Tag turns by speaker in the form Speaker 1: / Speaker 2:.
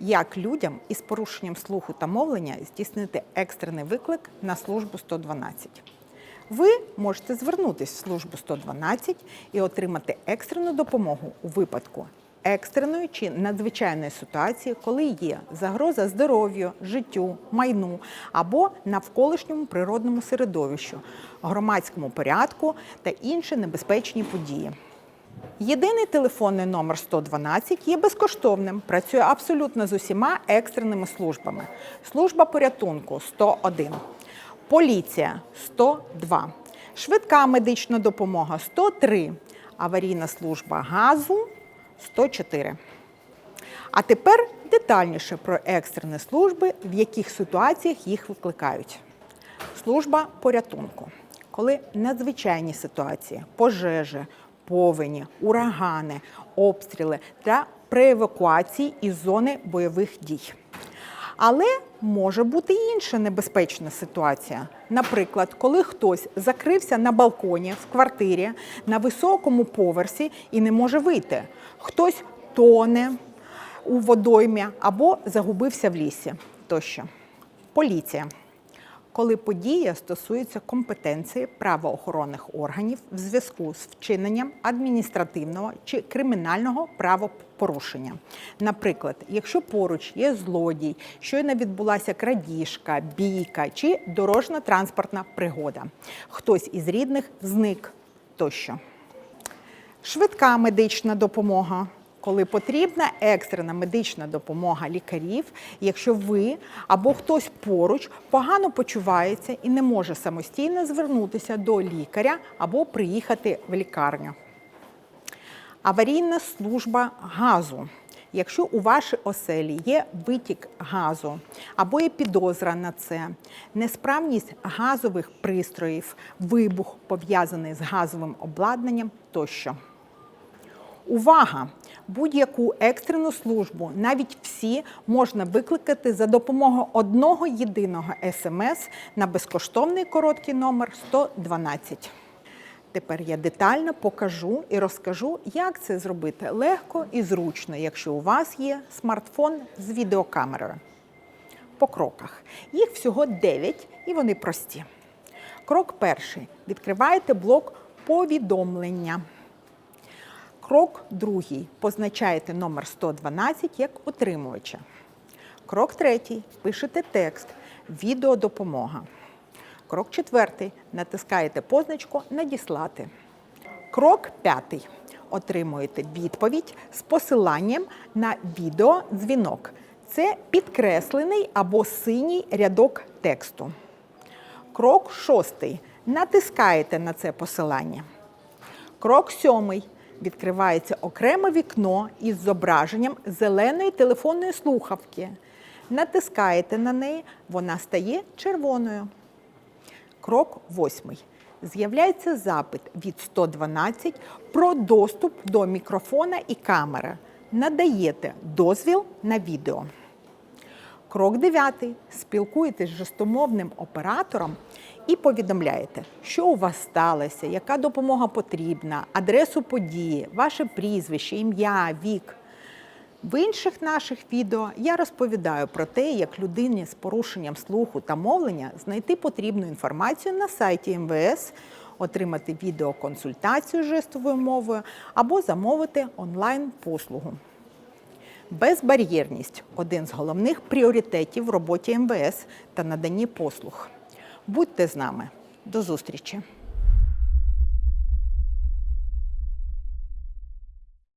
Speaker 1: Як людям із порушенням слуху та мовлення здійснити екстрений виклик на службу 112? Ви можете звернутися в службу 112 і отримати екстрену допомогу у випадку екстреної чи надзвичайної ситуації, коли є загроза здоров'ю, життю, майну або навколишньому природному середовищу, громадському порядку та інші небезпечні події. Єдиний телефонний номер 112 є безкоштовним. Працює абсолютно з усіма екстреними службами. Служба порятунку 101, поліція 102, швидка медична допомога 103, аварійна служба газу 104. А тепер детальніше про екстрені служби, в яких ситуаціях їх викликають. Служба порятунку. Коли надзвичайні ситуації, пожежі, повені, урагани, обстріли та при евакуації із зони бойових дій. Але може бути і інша небезпечна ситуація. Наприклад, коли хтось закрився на балконі в квартирі на високому поверсі і не може вийти. Хтось тоне у водоймі або загубився в лісі тощо. Поліція. Коли подія стосується компетенції правоохоронних органів в зв'язку з вчиненням адміністративного чи кримінального правопорушення. Наприклад, якщо поруч є злодій, щойно відбулася крадіжка, бійка чи дорожньо-транспортна пригода, хтось із рідних зник тощо. Швидка медична допомога. Коли потрібна екстрена медична допомога лікарів, якщо ви або хтось поруч погано почувається і не може самостійно звернутися до лікаря або приїхати в лікарню. Аварійна служба газу. Якщо у вашій оселі є витік газу або є підозра на це, несправність газових пристроїв, вибух пов'язаний з газовим обладнанням тощо. Увага! Будь-яку екстрену службу, навіть всі, можна викликати за допомогою одного єдиного смс на безкоштовний короткий номер 112. Тепер я детально покажу і розкажу, як це зробити легко і зручно, якщо у вас є смартфон з відеокамерою. По кроках. Їх всього 9 і вони прості. Крок перший. Відкриваєте блок повідомлення. Крок другий. Позначаєте номер 112 як отримувача. Крок третій. Пишете текст Відеодопомога. Крок четвертий. Натискаєте позначку Надіслати. Крок п'ятий. Отримуєте відповідь з посиланням на відеодзвінок. Це підкреслений або синій рядок тексту. Крок шостий. Натискаєте на це посилання. Крок сьомий. Відкривається окреме вікно із зображенням зеленої телефонної слухавки. Натискаєте на неї, вона стає червоною. Крок восьмий. З'являється запит від 112 про доступ до мікрофона і камери. Надаєте дозвіл на відео. Крок 9. Спілкуєтесь з жестомовним оператором і повідомляєте, що у вас сталося, яка допомога потрібна, адресу події, ваше прізвище, ім'я, вік. В інших наших відео я розповідаю про те, як людині з порушенням слуху та мовлення знайти потрібну інформацію на сайті МВС, отримати відеоконсультацію жестовою мовою або замовити онлайн-послугу. Безбар'єрність один з головних пріоритетів в роботі МВС та наданні послуг. Будьте з нами. До зустрічі!